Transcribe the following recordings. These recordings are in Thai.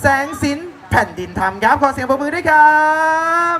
แสงสินแผ่นดินทำรมครับขอเสียงปรบมือด้วยครับ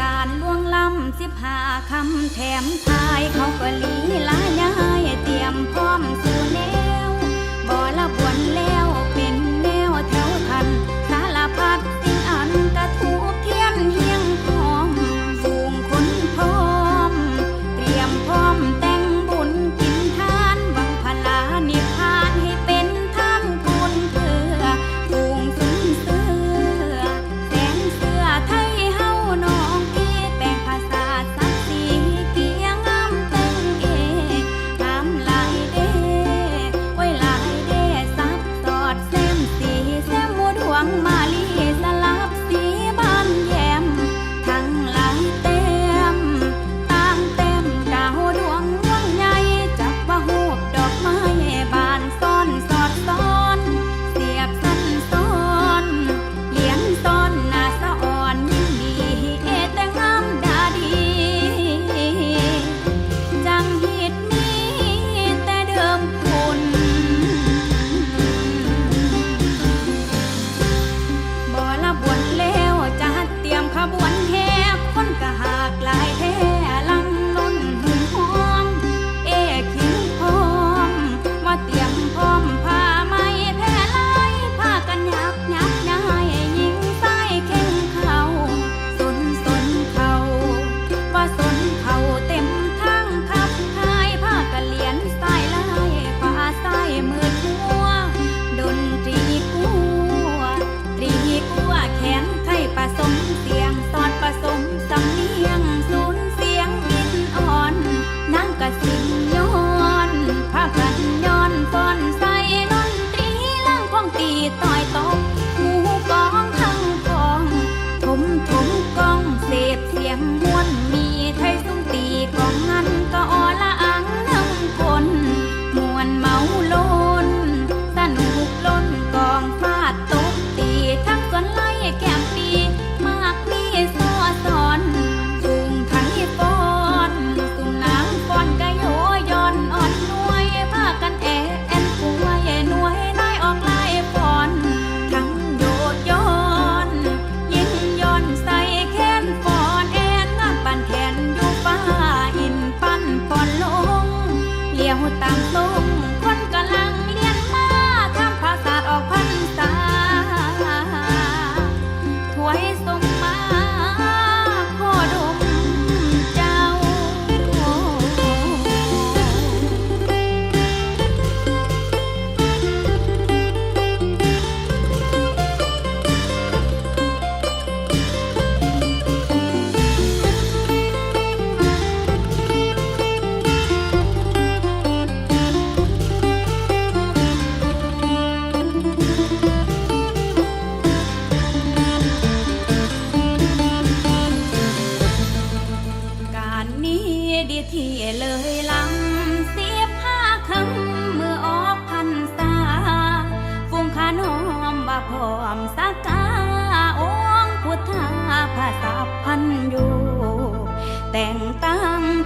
การล่วงล้ำสิบหาคำแถมทายเขาก็ลีลายา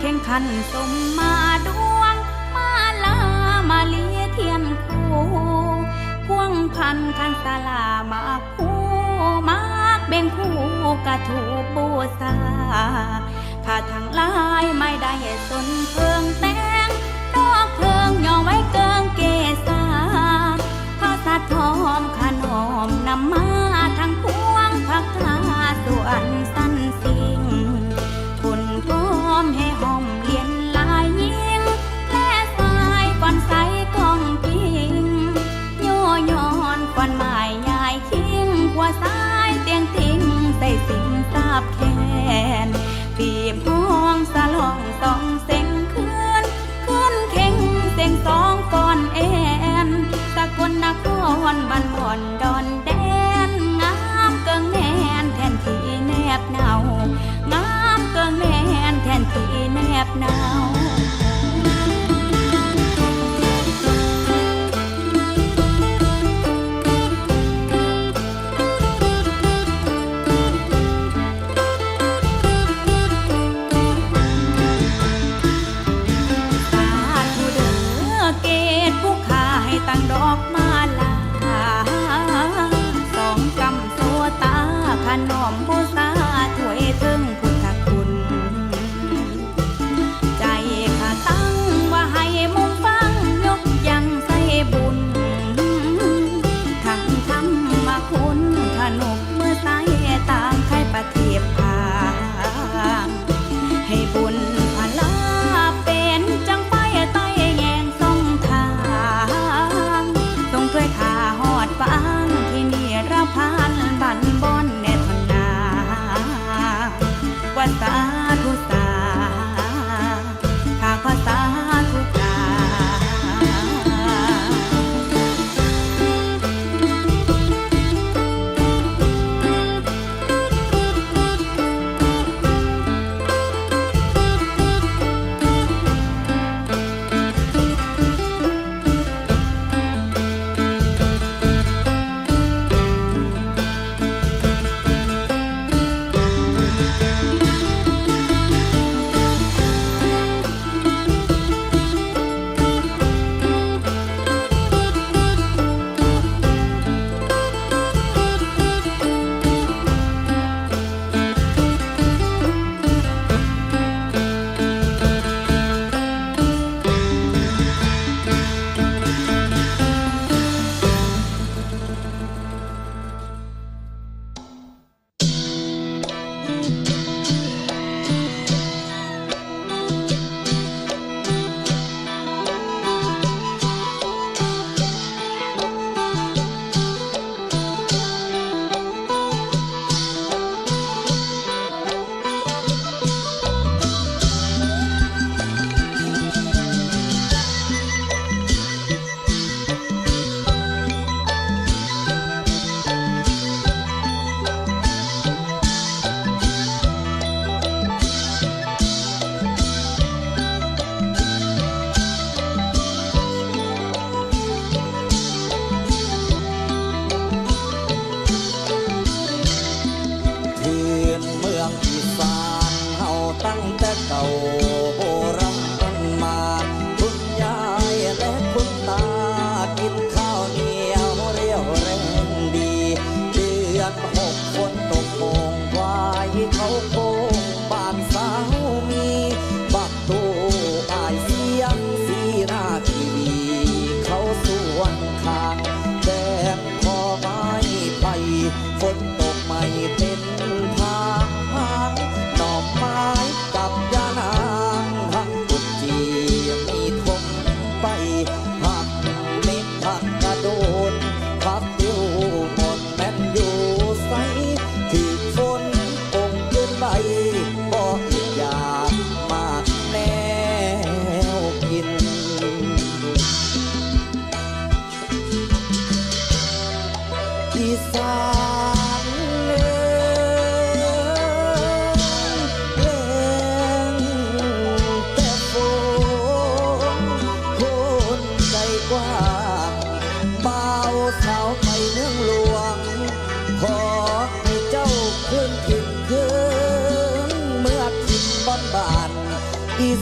แข่งขันสมมาดวง มาลามาเลียเทียมคู่พวงพันขันสลามาคู่มากเบ่งคู่กระถูบูซาข้าทั้งลายไม่ได้สนเพิงแตงดอกเพิงยองไว้เกิงเกษาข้าตัดหอมขนมนำมาทั้งพวงพัก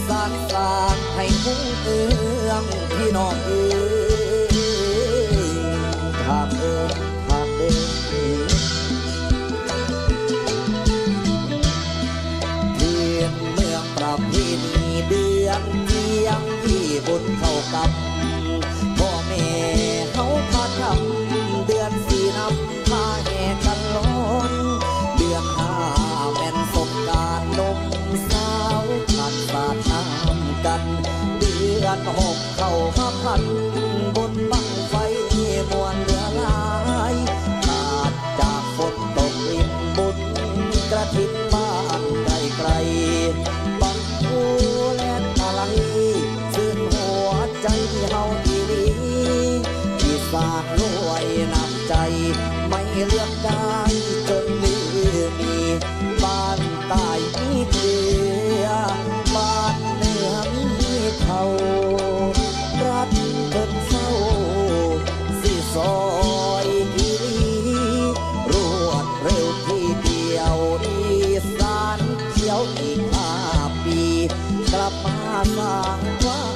สานสานให้คุ้งเอื้องพี่น้องเอื้องาพเอื้องาพเอื้เทียงเมืองประพินีเดือนเทียงที่บุญเข้ากับ อีกห้าปี กลับมาสร้างควา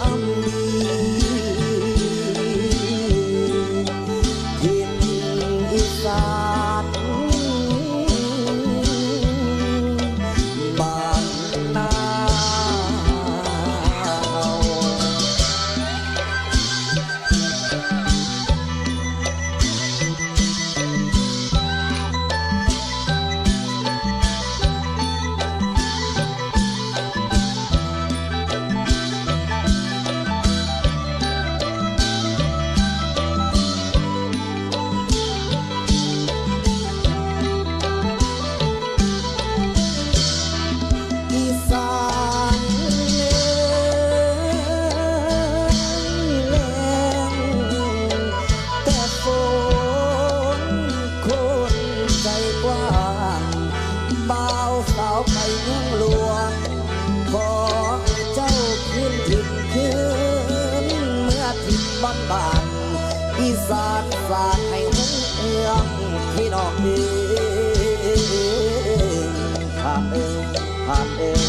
พี่น้องผ่านเองผ่านเอง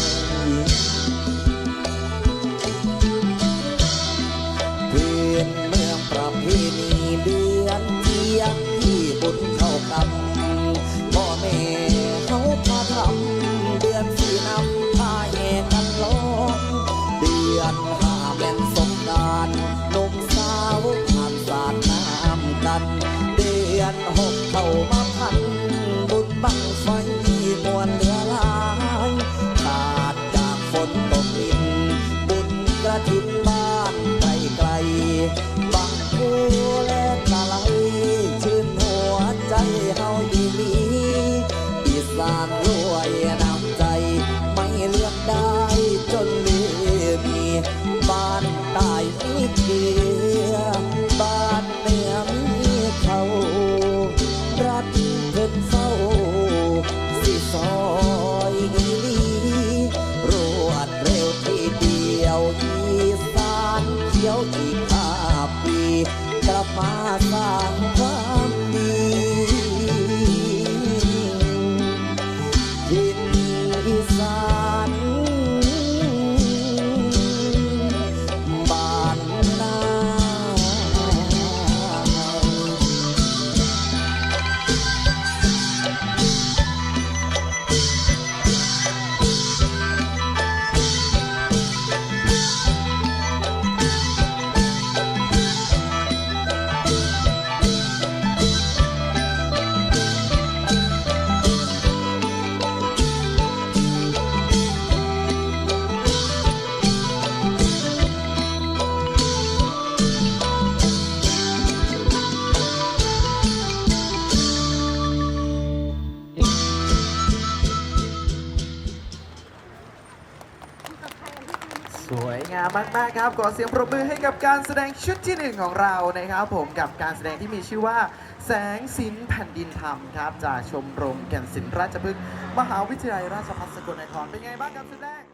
มากๆครับขอเสียงปรบมือให้กับการแสดงชุดที่หนึ่งของเรานะครับผมกับการแสดงที่มีชื่อว่า แสงสินแผ่นดินธรรมครับจากชมรมแก่นศิลป์ราชพฤกษ์มหาวิทยาลัยราชภัฏสกลนครเป็นไงบ้างครับชุดแรก